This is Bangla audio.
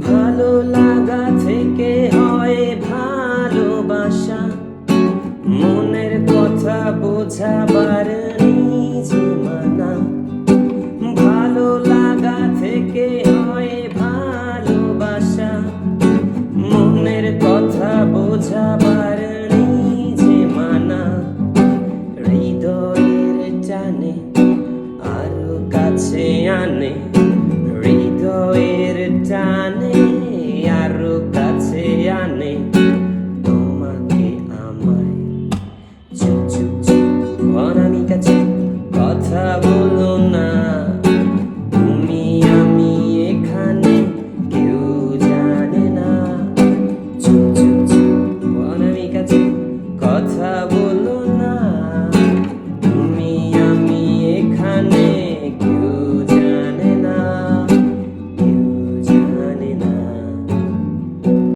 ভালো লাগা থেকে হয় ভালোবাসা। মনের কথা বোঝাবার নিজে মানা। ভালো লাগা থেকে হয় ভালোবাসা। মনের কথা বোঝাবার নিজে মানা। হৃদয়ের টানে আরও কাছে আনে। হৃদয়ে কথা বল